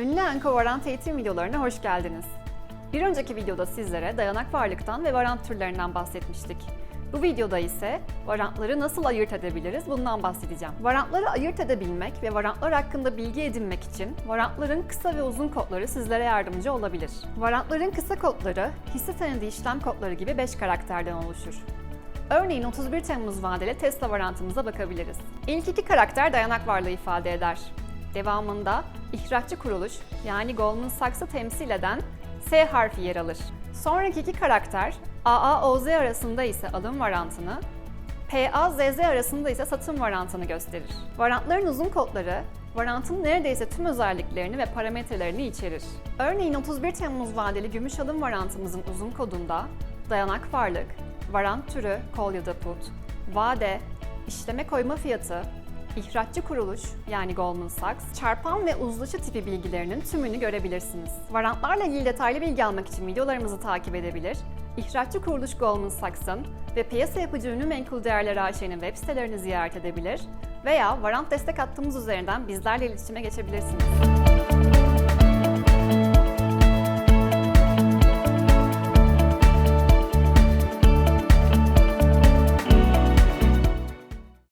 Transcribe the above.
Ünlü Enko Varant eğitim videolarına hoş geldiniz. Bir önceki videoda sizlere dayanak varlıktan ve varant türlerinden bahsetmiştik. Bu videoda ise varantları nasıl ayırt edebiliriz bundan bahsedeceğim. Varantları ayırt edebilmek ve varantlar hakkında bilgi edinmek için varantların kısa ve uzun kodları sizlere yardımcı olabilir. Varantların kısa kodları hisse senedi işlem kodları gibi 5 karakterden oluşur. Örneğin 31 Temmuz vadeli Tesla varantımıza bakabiliriz. İlk iki karakter dayanak varlığı ifade eder. Devamında ihraççı kuruluş yani Goldman Sachs'ı temsil eden S harfi yer alır. Sonraki iki karakter AA-OZ arasında ise alım varantını, PA-ZZ arasında ise satım varantını gösterir. Varantların uzun kodları varantın neredeyse tüm özelliklerini ve parametrelerini içerir. Örneğin 31 Temmuz vadeli gümüş alım varantımızın uzun kodunda dayanak varlık, varant türü kol ya da put, vade, işleme koyma fiyatı, ihraççı kuruluş yani Goldman Sachs, çarpan ve uzlaşı tipi bilgilerinin tümünü görebilirsiniz. Varantlarla ilgili detaylı bilgi almak için videolarımızı takip edebilir, ihraççı kuruluş Goldman Sachs'ın ve piyasa yapıcı ünlü menkul değerler AŞ'nin web sitelerini ziyaret edebilir veya varant destek hattımız üzerinden bizlerle iletişime geçebilirsiniz.